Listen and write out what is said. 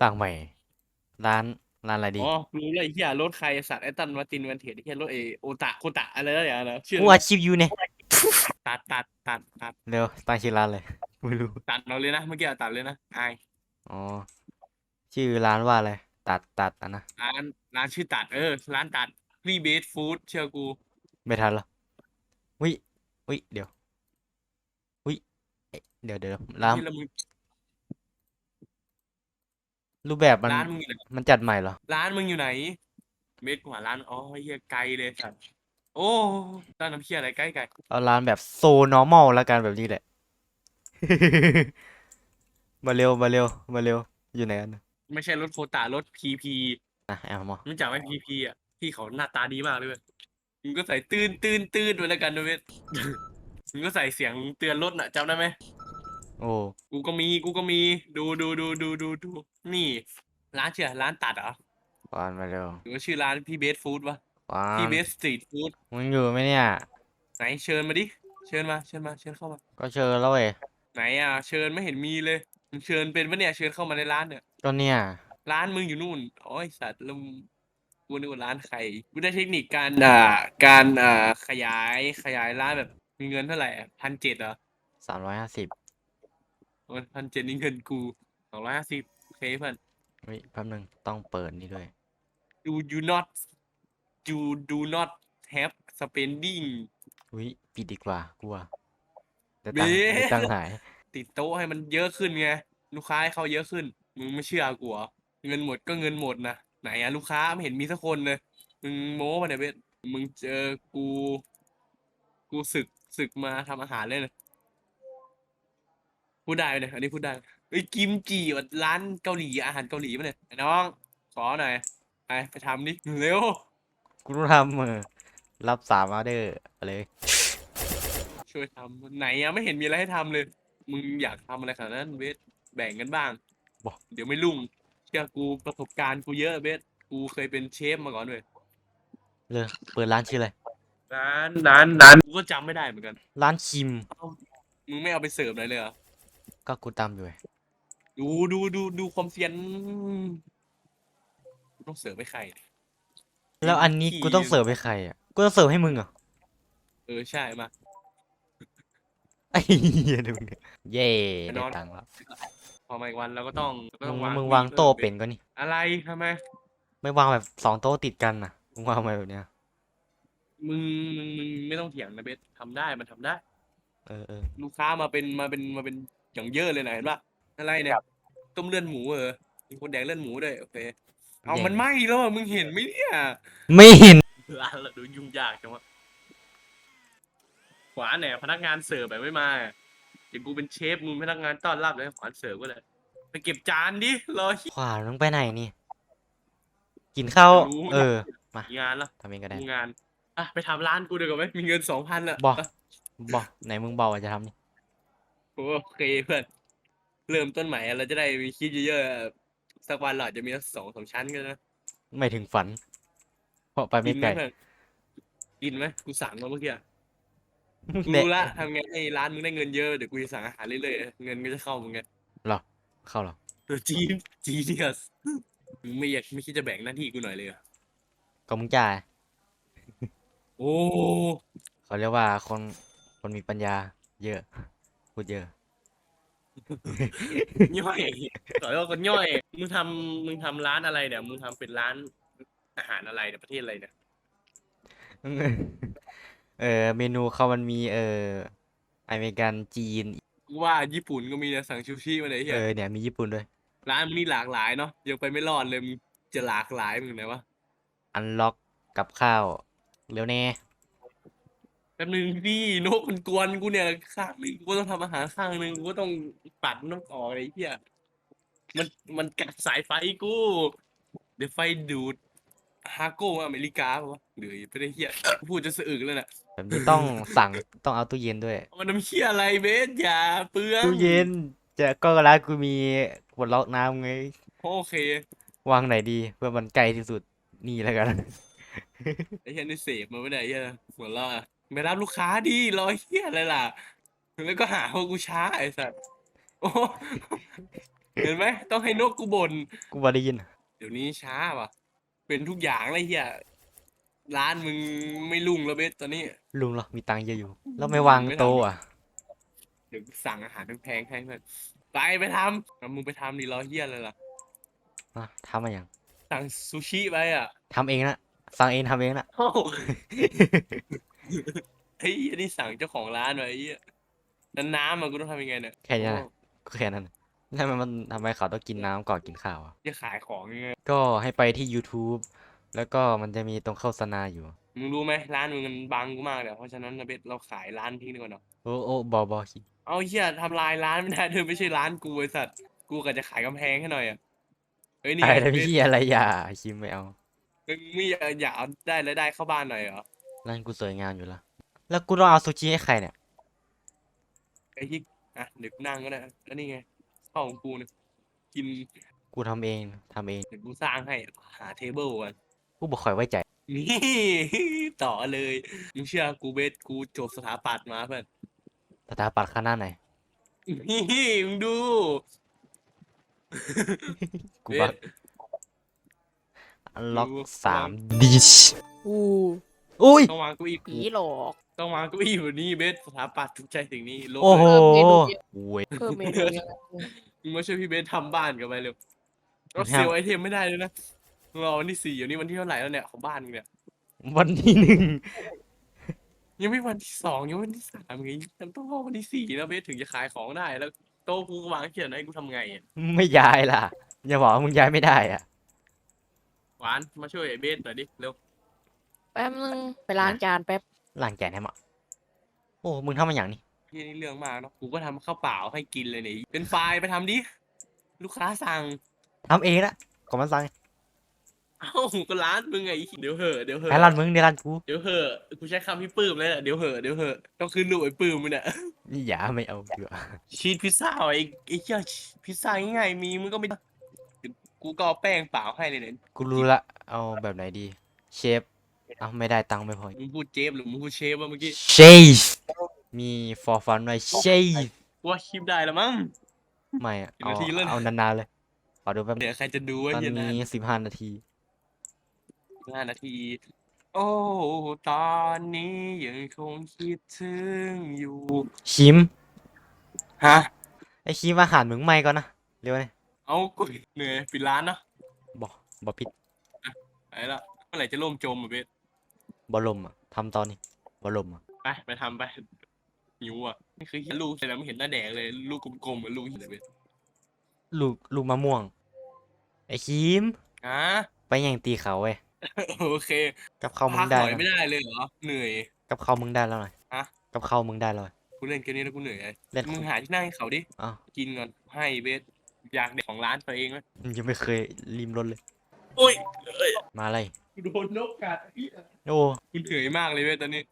ตั้งใหม่ ร้านร้านอะไรดีอ๋อรู้เลยไอ้เฮียรถใครสัตว์ไอ้ตันมาร์ตินวันเทจไอ้เฮียรถเอโอตะโคตะอะไรนั่นอย่างนะชื่อกูอะไรอาชีพอยู่เนี่ยตัดตัดตัดตัดเร็วตั้งชื่อร้านเลยไม่รู้ตัดเราเลยนะเมื่อกี้อะตัดเลยนะไอายอ๋อชื่อร้านว่าอะไรตัดตัดอะนะร้านร้านชื่อตัดเออ ร้านตัดฟรีเบสฟู้ดเชื่อกู ไม่ทันหรอวิวิเดี๋ยววิเอ๊ะเดี๋ยวเดี๋ยวร้านที่ละมึง รูปแบบมันร้านมึงอยู่ไหนมันจัดใหม่เหรอ ร้านมึงอยู่ไหนเบสกว่าร้านอ๋อไอ้เฮียไกลเลยสัตว์โอ้ร้านน้ำเฮียอะไรใกล้ไกลเอาร้านแบบโซ normal แล้วกันแบบนี้แหละ มาเร็วมาเร็วมาเร็วอยู่ไหนกันนะไม่ใช่รถโคตะรถพีพีอะแอมมอรู้จักไหมพีพีอะพี่เขาหน้าตาดีมากเลยเว้ยมึงก็ใส่ตื้นตื้นตื้นไว้แล้วกันนะเว้ยมึงก็ใส่เสียงเตือนรถน่ะจำได้ไหม โอ้กูก็มีกูก็มี ดูดูดูดูดูดูนี่ ร้านเชื่อร้านตัดเหรอวานมาเร็วหรือว่าชื่อร้านพี่เบสฟู้ดวะวาพี่นเบสสตรีทฟู้ดมึงอยู่ไหมเนี่ย ไหนเชิญมาดิเชิญมาเชิญมาเชิญเข้ามา ก็เชิญแล้วเว้ยไหนอะ เชิญไม่เห็นมีเลยมึงเชิญเป็นปะเนี่ยเชิญเข้ามาในร้านเนี่ยก็เนี่ย ร้านมึงอยู่นู่นโอ้ยสัตว์แล้วมึงกูนึกว่าร้านใครกูได้เทคนิคการอ่าการอ่าขยายขยายร้านแบบมีเงินเท่าไหร่พันเจ็ดเหรอสามร้อยห้าสิบ พันเจ็ดนี่เงินกูสองร้อยห้าสิบโอเคเพื่อน เฮ้ยแป๊บนึงต้องเปิดนี่ด้วย you you not you do not have spending อุ้ยปิดดีกว่ากูว่าแต่เบ๊ตังค์แต่ตังค์หายติดโต๊ะให้มันเยอะขึ้นไงลูกค้าให้เขาเยอะขึ้น มึงไม่เชื่อกูเหรอเงินหมดก็เงินหมดนะไหนอะลูกค้าไม่เห็นมีสักคนเลยมึงโม้มาเนี่ยเบสมึงเจอกู กูศึกศึกมาทำอาหารเลยนะ พูดได้ไหมเนี่ยอันนี้พูดได้เอ้ยกิมจิว่ะร้านเกาหลีอาหารเกาหลีปะเนี่ยไอ้น้องขอหน่อยไปไปทำดิเร็วกูต้องทำมือรับสามออเดอร์เลยช่วยทำไหนอะไม่เห็นมีอะไรให้ทำเลย มึงอยากทำอะไรขนาดนั้นเบสแบ่งกันบ้างบอกเดี๋ยวไม่รุ่งเชื่อกูประสบการณ์กูเยอะเบสกูเคยเป็นเชฟมาก่อนด้วยเลยเปิดร้านชื่ออะไร ร้านร้านร้านกูก็จำไม่ได้เหมือนกัน ร้านคิม มึงไม่เอาไปเสิร์ฟอะไรเลยเหรอ ก็กูตามอยู่ไงดูดูดูดูความเซียนกูต้องเสิร์ฟให้ใครแล้วอันนี้กูต้องเสิร์ฟให้ใครอะ กูต้องเสิร์ฟให้มึงเหรอเออใช่มา ไอ้เหี้ยดูเนี่ยเย่ไปนได้อน ตังค์แล้วพอมาอีกวันเราก็ต้องก็มึต้องงวางมึงวางโต๊ะเป็นก็นี่ อะไรทำไมไม่วางแบบสองโต๊ะติดกันนะมึงวางมาแบบเนี้ย มึงมึงมึงไม่ต้องเถียงนะเบสทำได้มันทำได้ เออเออลูกค้ามาเป็นมาเป็นมาเป็น อย่างเยอะเลยนะเห็นปะอะไรเนี่ยต้มเลือดหมูเออมีคนแดกเลือดหมูด้วยโอเคเอามันไหม้แล้วอะมึงเห็นไหมเนี่ยไม่เห็นร้านเราดูยุ่งยากจังวะขวานเนี่ยพนักงานเสิร์ฟแบบไม่มาเดี๋ยวกูเป็นเชฟมึงพนักงานต้อนรับเลยขวานเสิร์ฟก็เลยไปเก็บจานดิรอเหี้ย ขวานมึงไปไหนนี่ กินข้าวรู้ เออ มามีงานแล้วทำเองก็ได้มีงานอะไปทำร้านกูเดี๋ยวก่อนไหมมีเงินสองพันอะบอกบอกไหนมึงบอกว่าจะทำนี่ โอเคเพื่อนเริ่มต้นใหม่อะเราจะได้มีคิดเยอะๆสักวันเราอาจจะมีสักสองสามชั้นก็ได้นะไม่ถึงฝัน เพราะไปไม่กินไกไหมลเพื่อนกินไหมกูสั่งมาเมื่อกี้อะกูเนี่ยรู้ละทำไงให้ร้านมึงได้เงินเยอะเดี๋ยวกูจะสั่งอาหารเรื่อยๆเงินก็จะเข้ามึงไงเหรอเข้าเหรอตัวจีนจีเนียสมึงไม่อยากไม่คิดจะแบ่งหน้าที่กูหน่อยเลยเหรอก็มึงจ่ายโอ้เขาเรียกว่าคนคนมีปัญญา เยอะ พูดเยอะ ย่อยต่อยว่าคนย่อย มึงทำมึงทำร้านอะไรเนี่ยมึงทำเป็นร้านอาหารอะไรเนี่ยประเทศอะไรเนี่ยเออเมนูเขามันมีเอออเมริกันจีน กูว่าญี่ปุ่นก็มีนะสั่งชูชิมาเลยไอ้เฮีเอยอเนี่ยมีญี่ปุ่นด้วย ร้านมึงนี่หลากหลายเนาะยังไปไม่รอดเลยมึงจะหลากหลายมึงไหนวะอันล็อกกับข้าว เร็วแน่แป๊บนึงพี่นกมันกวนกูเนี่ยข้างหนึงกูก็ต้องทำอาหารข้างหนึงกูก็ต้องปัดนกออกเลยไอ้เฮียมันมันกัดสายไฟกูเดี๋ยวไฟดูดฮาโก้อเมริกาปะวะหรือไม่ได้เฮียกูพูดจะสะอึกแล้วน่ะแบบนี้ต้องสั่งต้องเอาตู้เย็นด้วยมันน้ำเฮียอะไรเบสอย่าเปลืองตู้เย็นจะก็ร้านกูมีขวดล็อกน้ำไงโอเค วางไหนดีเพื่อมันไกลที่สุดนี่แล้วกัน ไอ้เฮียนี่เสพมาไม่ได้ไอ้เฮียหัวเราะ ไปรับลูกค้าดิรอเฮียอะไรล่ะ แล้วก็หาว่ากูช้าไอ้สัสโอ้เห็นไหมต้องให้นกกูบ่นกูบ่ได้ยินเดี๋ยวนี้ช้าว่ะ เป็นทุกอย่างเลยเฮียร้านมึงไม่รุ่งแล้วเบสตอนนี้ ลุงเหรอมีตังค์เยอะอยู่ แล้วไม่วางไม่ทำโต๊ะอะเดี๋ยวกูสั่งอาหารแพงๆให้เพื่อนไปไปทำเอามึงไปทำดิรอเฮียเลยล่ะอะทำมาอย่างสั่งซูชิไปอะทำเองนะสั่งเองทำเองนะ โอ้ โหไอ้เหี้ยนี่สั่งเจ้าของร้านไว้ไอ้เหี้ยนั้นน้ำมันกูต้องทำยังไงเนี่ยแค่นี้นะโอ้ก็แค่นั้นน่ะทำไมมันทำไมเขาต้องกินน้ำก่อนกินข้าวอะ จะขายของยังไงก็ให้ไปที่ YouTube แล้วก็มันจะมีตรงโฆษณาอยู่ มึงรู้ไหมร้านมึงมันบังกูมากเลยเพราะฉะนั้นนะเบสเราขายร้านทิ้งดีกว่าเนาะโอ้โอ้บอบอคิดเอาเฮียทำลายร้านไม่ได้เธอไม่ใช่ร้านกูไอ้สัตว์กูก็จะขายกำแพงให้หน่อยอะเอ้ยนี่อะไรไงนะเบสพี่อะไรอย่าคิมไม่เอา มึงไม่อยากอยากเอาได้รายได้เข้าบ้านหน่อยเหรอ ร้านกูสวยงามอยู่แล้วแล้วกูต้องเอาซูชิให้ใครเนี่ยไอ้ที่อะเดี๋ยวกูนั่งก็ได้แล้วนี่ไงข้าวของกูเนี่ยกินกูทำเองทำเองเดี๋ยวกูสร้างให้หาเทเบิลกันกูบอกคอยไว้ใจ นี่ ต่อเลยมึงเชื่อกูเบสกูจบสถาปัตย์มาเพื่อนสถาปัตย์คณะไหนนี่มึงดู กูเบบักสอันล็อกดูสามดิชอู้ อุ้ย ต้องวางเก้าอี้ผีหลอกต้องวางเก้าอี้แบบนี้เบสสถาปัตย์ถูกใจสิ่งนี้ลบโอ้โหเลยเว้ย เพิ่มเมนูเยอะมึงมาช่วยพี่เบสทำบ้านกันไปเร็วเราครับเซลลไอเทมไม่ได้เลยนะรอวันที่สี่อยู่นี่วันที่เท่าไหร่แล้วเนี่ยของบ้านมึงเนี่ยวันที่หนึ่งยังไม่วันที่สองยังไม่วันที่สามไงยังต้องรอวันที่สี่แล้วเบสถึงจะขายของได้แล้ว โต๊ะกูก็วางเขียนให้กูทำไงอะไม่ย้ายล่ะ อย่าบอกว่ามึงย้ายไม่ได้อะ หวานมาช่วยไอ้เบสหน่อยดิเร็วแป๊บนึงไปล้างจานแป๊บล้างแกนให้หมาโอ้มึงทำมาอย่างนี้พี่นี่เรื่องมากเนาะกูก็ทำข้าวเปล่าให้กินเลยเนี่ยเป็นไฟล์ไปทำดิลูกค้าสั่งทำเองละขอมันสั่งเอ้าก็ร้านมึงไงเดี๋ยวเหอะเดี๋ยวเหไอ้อะร้านมึงในร้านกูเดี๋ยวเหอะกูใช้คำพี่ปื้มเลยแหละเดี๋ยวเหอะเดี๋ยวเหอะต้องขึ้นรูปไอ้ปื้มมันเนี่ยนี่อย่าไม่เอาดีกว่าชีสพิซซ่าไอ้ไอ้เจ้าพิซซ่าง่ายๆมีมึงก็ไม่เดี๋ยวกูก็เอาแป้งเปล่าให้เลยเนี่ยกูรู้ละเอาแบบไหนดี เชฟ เอาไม่ได้ตังค์ไม่พอมึงพูดเจฟหรือมึงพูดเชฟวะเมื่อกี้เชฟมี for fun ด้วยเชฟกูว่าคลิปได้แล้วมั้ง ไม่อะกี่เอานาทีแล้วเนี่ยเอานานๆเลยขอดูแป๊บนึเดี๋งยวใครจะดูตว่าอนเย็นนี้สิบห้านาที ห้านาที โอ้ตอนนี้ยังคงคิดถึงอยู่ ชิม ฮะ ไอชิมอาหารมึงไม่ก่อนนะ เร็วเลยเอากูเหนื่อยปิดร้านเนาะบอกบอกผิดไปละเมื่อไหร่จะล่มจมอะเบส บอลลมอะทำตอนนี้บอลลมอะไปไปทำไปหิวอะไม่เคยเห็นลูกแต่แล้วไม่เห็นหน้าแดงเลย ลูกกลมๆเหมือนลูกเห็นเลยเบสลูกลูกมะม่วง ไอชิมฮะไปยังตีเขาเว้ยโอเคกับเขาวมึพังกหได้น่อยแล้วไม่ได้เลยเหรอเหนื่อย กับเขาวมึงได้แล้วหน่อยฮะ กับเขาวมึงได้แล้วหน่อยกูเล่นแค่นี้แล้วกูเหนื่อยไอ้เล่นมึงหาที่นั่งให้เขาดิอ้าวกินก่อนให้เบสอยากเด็กของร้านตัวเองไหมยังไม่เคยริมรถเลยโอ้ยมาเลย โดนนกกัดโอ้กูเหนื่อยมากเลยเบสตอนนี้